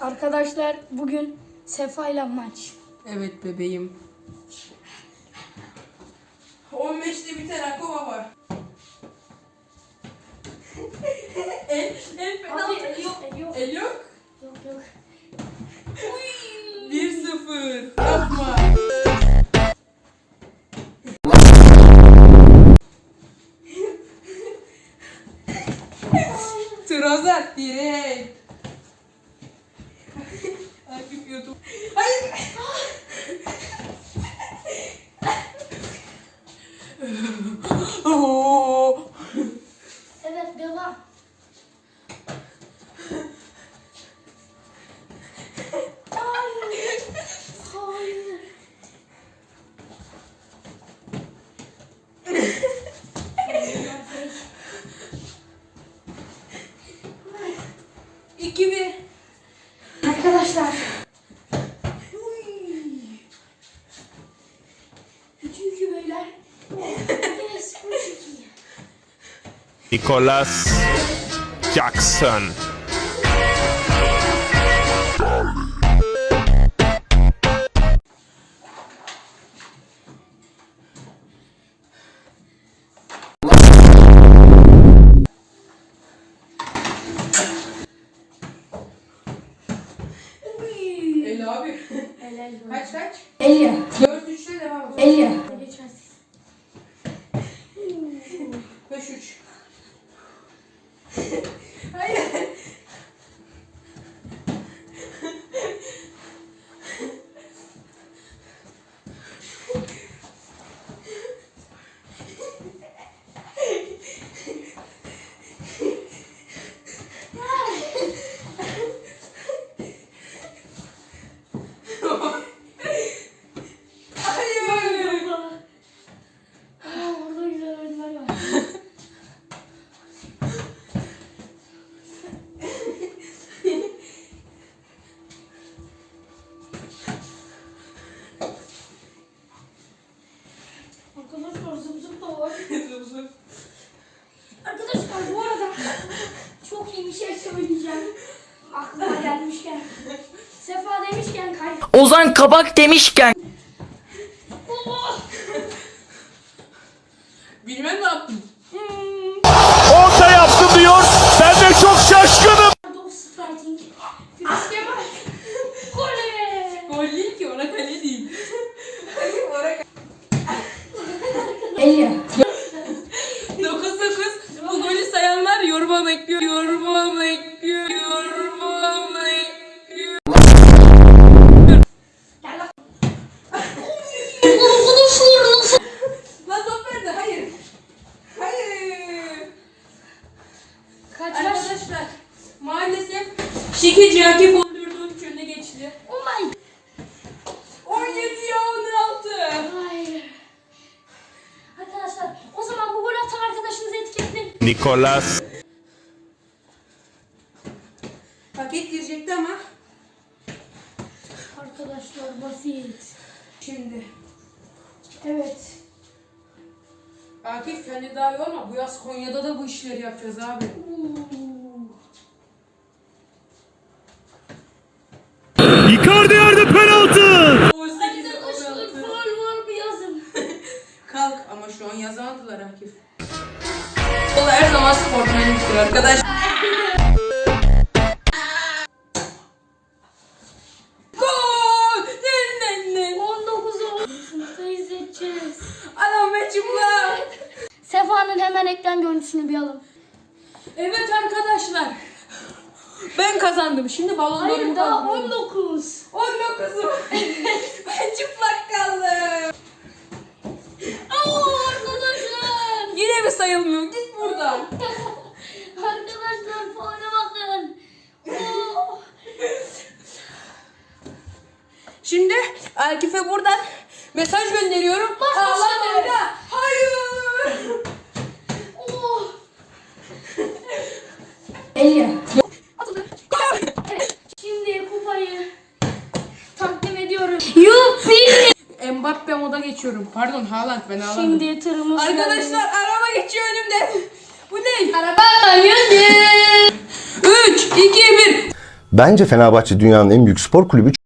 Arkadaşlar bugün Sefa ile maç. Evet bebeğim. 15'te biter Akova var. el, el penaltı. el yok, el yok. El yok. Yok yok. 1-0. Yapma. Trozat direkt. YouTube. Hayır. Evet devam. Hayır. Hayır. İki bir. Arkadaşlar. Üçüncü beyler. Nicholas Jackson. Kaç kaç? Elia. 4-3'te devam. Elia. Geçersiz. 5-3. Hayır. Hayır. Arkadaşlar zıp zıp da var. Arkadaşlar bu arada çok iyi bir şey söyleyeceğim. Aklıma gelmişken. Sefa demişken kay. Ozan Kabak demişken! Bilmem ne 50. 9-9. Bu golü sayanlar yoruma bekliyor. Yoruma bekliyor. Yoruma bekliyor. Gel lan. Arkadaşlar nasıl? Lan top nerede? Hayır. Hayır. Kaç? Arkadaşlar maalesef Şikici Akif Nicholas Paket girecekti ama Arkadaşlar basit. şimdi Evet. Akif kendi daha iyi ama bu yaz Konya'da da bu işleri yapacağız abi. Icardi Gol! Ne ne ne? 19'u sınıfta izleyeceğiz. Anam be çıplak. Sefa'nın hemen ekran görüntüsünü bir alın. Evet arkadaşlar. Ben kazandım. Şimdi balonlarımı Hayır daha kaldırıyorum. 19. 19'um. ben çıplak kaldım. Aa arkadaşlar. Yine mi sayılmıyor? Git buradan. Arkadaşlar faule bakın. Oo. Şimdi Akif'e buradan mesaj gönderiyorum. Bas. Eda. Hayır. Oo. 50. Atıldı. Evet. Şimdi kupayı takdim ediyorum. Yuppi. Mbappe moda geçiyorum. Pardon Haaland ben Haaland'ım. Şimdi tırımız geldi. Arkadaşlar araba geçiyor önümden. Bu ne? Araba geldi. 3, 2, 1. Bence Fenerbahçe dünyanın en büyük spor kulübü